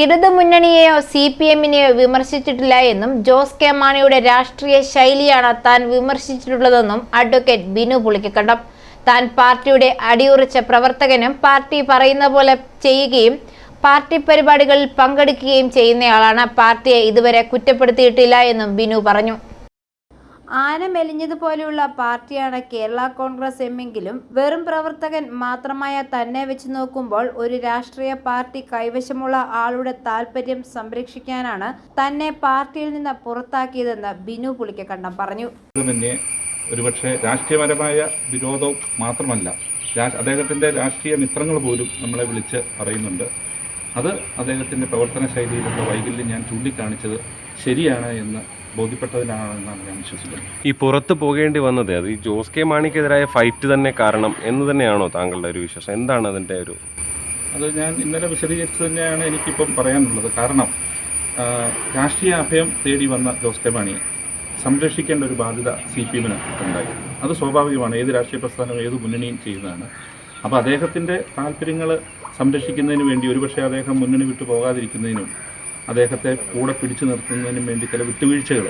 ഇടതുമുന്നണിയെയോ C P എമ്മിനെയോ വിമർശിച്ചിട്ടില്ല എന്നും Jose K മാണിയുടെ രാഷ്ട്രീയ ശൈലിയാണ് താൻ വിമർശിച്ചിട്ടുള്ളതെന്നും അഡ്വക്കേറ്റ് ബിനു പുളിക്കക്കണ്ടം. താൻ പാർട്ടിയുടെ അടിയുറച്ച പ്രവർത്തകനും പാർട്ടി പറയുന്ന പോലെ ചെയ്യുകയും പാർട്ടി പരിപാടികളിൽ പങ്കെടുക്കുകയും ചെയ്യുന്നയാളാണ്. പാർട്ടിയെ ഇതുവരെ കുറ്റപ്പെടുത്തിയിട്ടില്ല എന്നും ബിനു പറഞ്ഞു. ആന മെലിഞ്ഞതുപോലെയുള്ള പാർട്ടിയാണ് കേരള കോൺഗ്രസ് എമ്മെങ്കിലും വെറും പ്രവർത്തകൻ മാത്രമായ തന്നെ വെച്ച് നോക്കുമ്പോൾ ഒരു രാഷ്ട്രീയ പാർട്ടി കൈവശമുള്ള ആളുടെ താല്പര്യം സംരക്ഷിക്കാനാണ് തന്നെ പാർട്ടിയിൽ നിന്ന് പുറത്താക്കിയതെന്ന് ബിനു പുളിക്കക്കണ്ണം പറഞ്ഞു. ഒരുപക്ഷെ രാഷ്ട്രീയപരമായ വിരോധവും മാത്രമല്ല അദ്ദേഹത്തിന്റെ രാഷ്ട്രീയ മിത്രങ്ങൾ പോലും നമ്മളെ വിളിച്ച് പറയുന്നുണ്ട്. അത് അദ്ദേഹത്തിന്റെ പ്രവർത്തന ശൈലിയിലുള്ള വൈകല്യം ഞാൻ ചൂണ്ടിക്കാണിച്ചത് ശരിയാണ് എന്ന് ബോധ്യപ്പെട്ടതിനാണെന്നാണ് ഞാൻ വിശ്വസിക്കുന്നത്. ഈ പുറത്ത് പോകേണ്ടി വന്നത് അത് ഈ ജോസ് കെ മാണിക്കെതിരായ ഫൈറ്റ് തന്നെ കാരണം എന്ന് തന്നെയാണോ താങ്കളുടെ ഒരു വിശ്വാസം? എന്താണ് അതിന്റെ ഒരു അത് ഞാൻ ഇന്നലെ വിശദീകരിച്ച് തന്നെയാണ് എനിക്കിപ്പം പറയാനുള്ളത്. കാരണം രാഷ്ട്രീയ അഭയം തേടി വന്ന ജോസ് കെ മാണിയെ സംരക്ഷിക്കേണ്ട ഒരു ബാധ്യത സി പി എമ്മിന് ഉണ്ടായി. അത് സ്വാഭാവികമാണ്. ഏത് രാഷ്ട്രീയ പ്രസ്ഥാനവും ഏത് മുന്നണിയും ചെയ്യുന്നതാണ്. അപ്പോൾ അദ്ദേഹത്തിന്റെ താല്പര്യങ്ങൾ സംരക്ഷിക്കുന്നതിന് വേണ്ടി ഒരുപക്ഷെ അദ്ദേഹം മുന്നണി വിട്ടു പോകാതിരിക്കുന്നതിനും അദ്ദേഹത്തെ കൂടെ പിടിച്ചു നിർത്തുന്നതിന് വേണ്ടി ചില വിട്ടുവീഴ്ചകൾ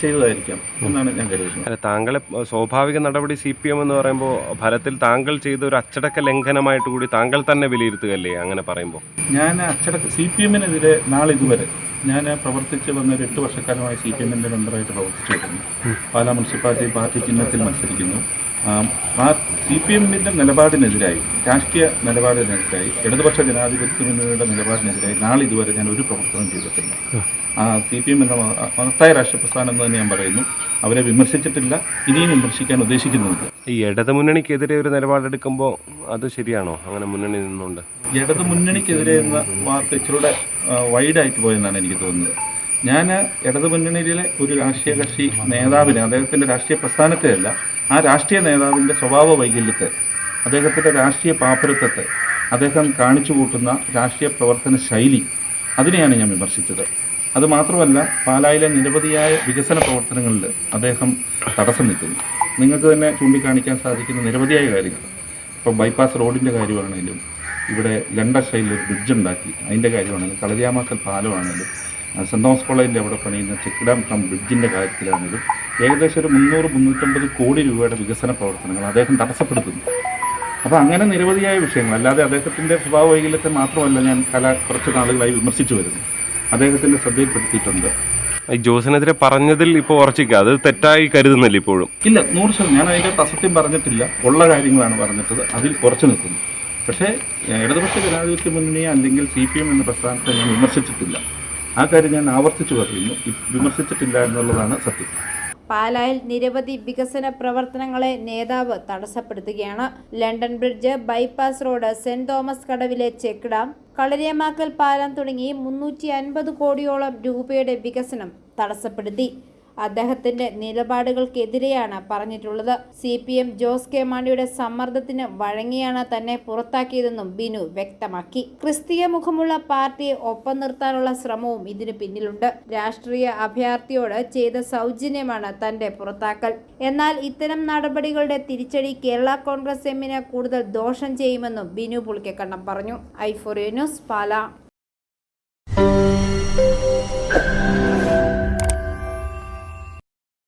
ചെയ്തതായിരിക്കാം എന്നാണ് ഞാൻ കരുതുന്നത്. അല്ല താങ്കളെ സ്വാഭാവിക നടപടി സി പി എം എന്ന് പറയുമ്പോൾ ഫലത്തിൽ താങ്കൾ ചെയ്ത ഒരു അച്ചടക്ക ലംഘനമായിട്ട് കൂടി താങ്കൾ തന്നെ വിലയിരുത്തുകയല്ലേ അങ്ങനെ പറയുമ്പോൾ? ഞാൻ അച്ചടക്ക സി പി എമ്മിനെതിരെ നാളിതുവരെ ഞാൻ പ്രവർത്തിച്ച് വന്ന ഒരു എട്ട് വർഷക്കാലമായി സി പി എമ്മിന്റെ മെമ്പറായിട്ട് പ്രവർത്തിച്ചു വരുന്നു. പാലാ മുനിസിപ്പാലിറ്റി പാർട്ടി ചിഹ്നത്തിൽ മത്സരിക്കുന്നു. സി പി എമ്മിന്റെ നിലപാടിനെതിരായി രാഷ്ട്രീയ നിലപാടിനെതിരായി ഇടതുപക്ഷ ജനാധിപത്യ മുന്നണിയുടെ നിലപാടിനെതിരായി നാളിതുവരെ ഞാൻ ഒരു പ്രവർത്തനം ചെയ്തിട്ടില്ല. ആ സി പി എം എന്ന മഹ- മഹത്തായ രാഷ്ട്രീയ പ്രസ്ഥാനം എന്ന് തന്നെ ഞാൻ പറയുന്നു. അവരെ വിമർശിച്ചിട്ടില്ല ഇനിയും വിമർശിക്കാൻ ഉദ്ദേശിക്കുന്നുണ്ട്. ഈ ഇടതു മുന്നണിക്കെതിരെ ഒരു നിലപാടെടുക്കുമ്പോൾ അത് ശരിയാണോ? അങ്ങനെ മുന്നണി നിന്നുകൊണ്ട്. ഇടതു മുന്നണിക്കെതിരെ എന്ന വാക്ക് ഇച്ചിലൂടെ വൈഡായിട്ട് പോയെന്നാണ് എനിക്ക് തോന്നുന്നത്. ഞാൻ ഇടതു മുന്നണിയിലെ ഒരു രാഷ്ട്രീയ കക്ഷി നേതാവിനെ അദ്ദേഹത്തിന്റെ രാഷ്ട്രീയ പ്രസ്ഥാനത്തെയല്ല ആ രാഷ്ട്രീയ നേതാവിന്റെ സ്വഭാവ വൈകല്യത്തെ അദ്ദേഹത്തിന്റെ രാഷ്ട്രീയ പാപ്പരത്വത്തെ അദ്ദേഹം കാണിച്ചു കൂട്ടുന്ന രാഷ്ട്രീയ പ്രവർത്തന ശൈലി അതിനെയാണ് ഞാൻ വിമർശിച്ചത്. അതുമാത്രമല്ല പാലായിലെ നിരവധിയായ വികസന പ്രവർത്തനങ്ങളിൽ അദ്ദേഹം തടസ്സം നിൽക്കുന്നു. നിങ്ങൾക്ക് തന്നെ ചൂണ്ടിക്കാണിക്കാൻ സാധിക്കുന്ന നിരവധിയായ കാര്യങ്ങൾ. ഇപ്പോൾ ബൈപ്പാസ് റോഡിന്റെ കാര്യമാണെങ്കിലും ഇവിടെ ലണ്ടൻ സ്റ്റൈലിൽ ഒരു ബ്രിഡ്ജ് ഉണ്ടാക്കി അതിന്റെ കാര്യമാണെങ്കിലും കളരിയാമാക്കൽ പാലമാണെങ്കിലും സെന്റ് തോമസ് കോളേജിന്റെ അവിടെ പണിയുന്ന ചെക്ക് ഡാം കം ബ്രിഡ്ജിന്റെ കാര്യത്തിലാണെങ്കിലും ഏകദേശം ഒരു മുന്നൂറ് മുന്നൂറ്റമ്പത് കോടി രൂപയുടെ വികസന പ്രവർത്തനങ്ങൾ അദ്ദേഹം തടസ്സപ്പെടുത്തുന്നു. അപ്പോൾ അങ്ങനെ നിരവധിയായ വിഷയങ്ങൾ അല്ലാതെ അദ്ദേഹത്തിന്റെ സ്വഭാവ വൈകല്യത്തെ മാത്രമല്ല ഞാൻ കല കുറച്ച് നാളുകളായി വിമർശിച്ചു വരുന്നു. അദ്ദേഹത്തിന്റെ ശ്രദ്ധയിൽപ്പെടുത്തിയിട്ടുണ്ട്. ജോസിനെതിരെ പറഞ്ഞതിൽ ഇപ്പോൾ ഉറച്ചിക്കുക അത് തെറ്റായി കരുതുന്നില്ല ഇപ്പോഴും. ഇല്ല നൂറ് ശതമാനം. ഞാൻ അതിന്റെ അസത്യം പറഞ്ഞിട്ടില്ല. ഉള്ള കാര്യങ്ങളാണ് പറഞ്ഞിട്ടത്. അതിൽ ഉറച്ചു നിൽക്കുന്നു. പക്ഷേ ഇടതുപക്ഷ ജനാധിപത്യ മുന്നണിയെ അല്ലെങ്കിൽ സി പി എം എന്ന പ്രസ്ഥാനത്തെ ഞാൻ വിമർശിച്ചിട്ടില്ല. ആ കാര്യം ഞാൻ ആവർത്തിച്ചു പറയുന്നു. വിമർശിച്ചിട്ടില്ല എന്നുള്ളതാണ് സത്യം. പാലായിൽ നിരവധി വികസന പ്രവർത്തനങ്ങളെ നേതാവ് തടസ്സപ്പെടുത്തുകയാണ്. London bridge bypass road Saint Thomas കടവിലെ check dam കളരിയമാക്കൽ പാലം തുടങ്ങി മുന്നൂറ്റി അൻപത് കോടിയോളം രൂപയുടെ വികസനം തടസ്സപ്പെടുത്തി. അദ്ദേഹത്തിന്റെ നിലപാടുകൾക്കെതിരെയാണ് പറഞ്ഞിട്ടുള്ളത്. C P M Jose K മാണിയുടെ സമ്മർദ്ദത്തിന് വഴങ്ങിയാണ് തന്നെ പുറത്താക്കിയതെന്നും ബിനു വ്യക്തമാക്കി. ക്രിസ്തീയ മുഖമുള്ള പാർട്ടിയെ ഒപ്പം നിർത്താനുള്ള ശ്രമവും ഇതിനു പിന്നിലുണ്ട്. രാഷ്ട്രീയ അഭയാർത്ഥിയോട് ചെയ്ത സൗജന്യമാണ് തന്റെ പുറത്താക്കൽ. എന്നാൽ ഇത്തരം നടപടികളുടെ തിരിച്ചടി കേരള കോൺഗ്രസ് എമ്മിന് കൂടുതൽ ദോഷം ചെയ്യുമെന്നും ബിനു പുളിക്കക്കണ്ണം പറഞ്ഞു. ഐഫോറിയ ന്യൂസ് പാല.